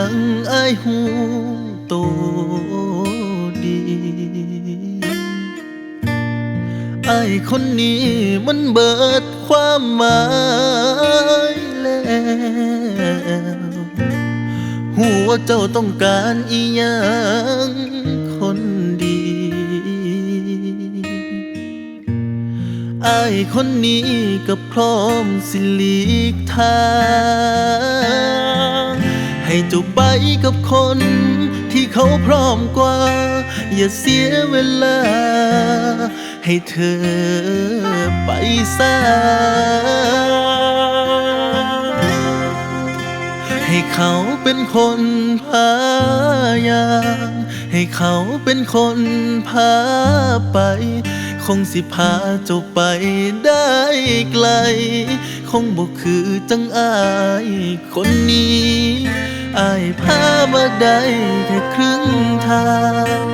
ยังอายหูโตดีไอคนนี้มันเบิดความหมายแล้วหูว่าเจ้าต้องการอีหยังคนดีไอคนนี้ก็พร้อมสิหลีกทาง จ้าไปกับคน ที่เขาพร้อมกว่า อย่าเสียเวลา ให้เธอไปซะให้เขาเป็นคนพายาง ให้เขาเป็นคนพาไป คงสิพาเจ้าไปได้ไกล คงบอกคือจังอายคนนี้ อายพามาได้แค่ครึ่งทาง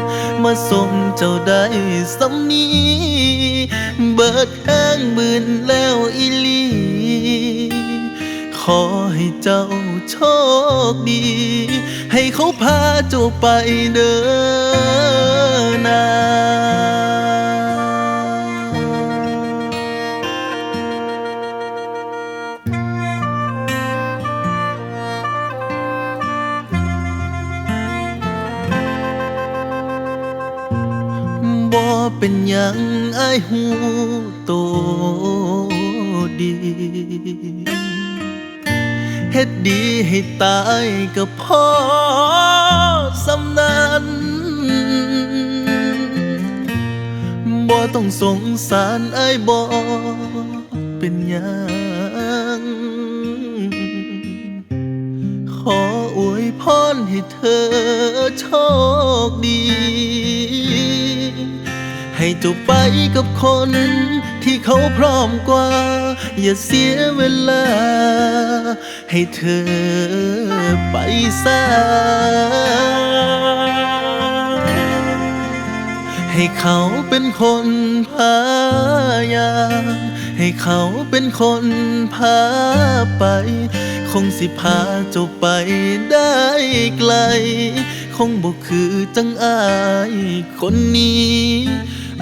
มาส่งเจ้าได้สำนี้ เบิดแห้งบืนแล้วอีลี ขอให้เจ้าโชคดี ให้เขาพาเจ้าไปเดินนา บ่เป็นหยังอายหูโตดีเฮ็ดดีให้ตายก็พอสำนั้นบ่ต้องสงสารอายบ่เป็นหยังขออวยพรให้เธอโชคดี ให้เจ้าไปกับคนที่เขาพร้อมกว่า อย่าเสียเวลา ให้เธอไปซะให้เขาเป็นคนพายางให้เขาเป็นคนพาไป คงสิพาเจ้าไปได้ไกล คงบอกคือจังอายคนนี้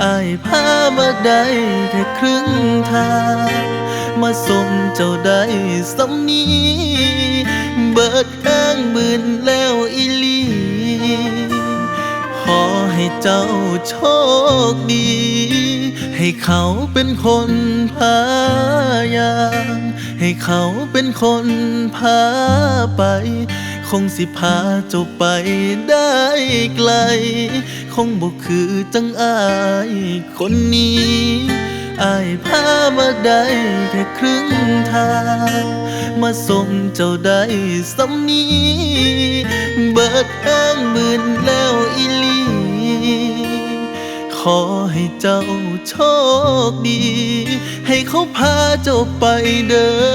อายพามาได้แค่ครึ่งทาง มาส่งเจ้าได้สำนี้ เบิดแห้งบืนแล้วอีลีขอให้เจ้าโชคดี ให้เขาเป็นคนพายาง ให้เขาเป็นคนพาไป คงสิพาเจ้าไปได้ไกล คงบอกคือจังอายคนนี้อายพามาได้แค่ครึ่งทาง มาส่งเจ้าได้สำนี้ เบิดห้งมืนแล้วอีลีขอให้เจ้าโชคดี ให้เขาพาเจ้าไปเดิน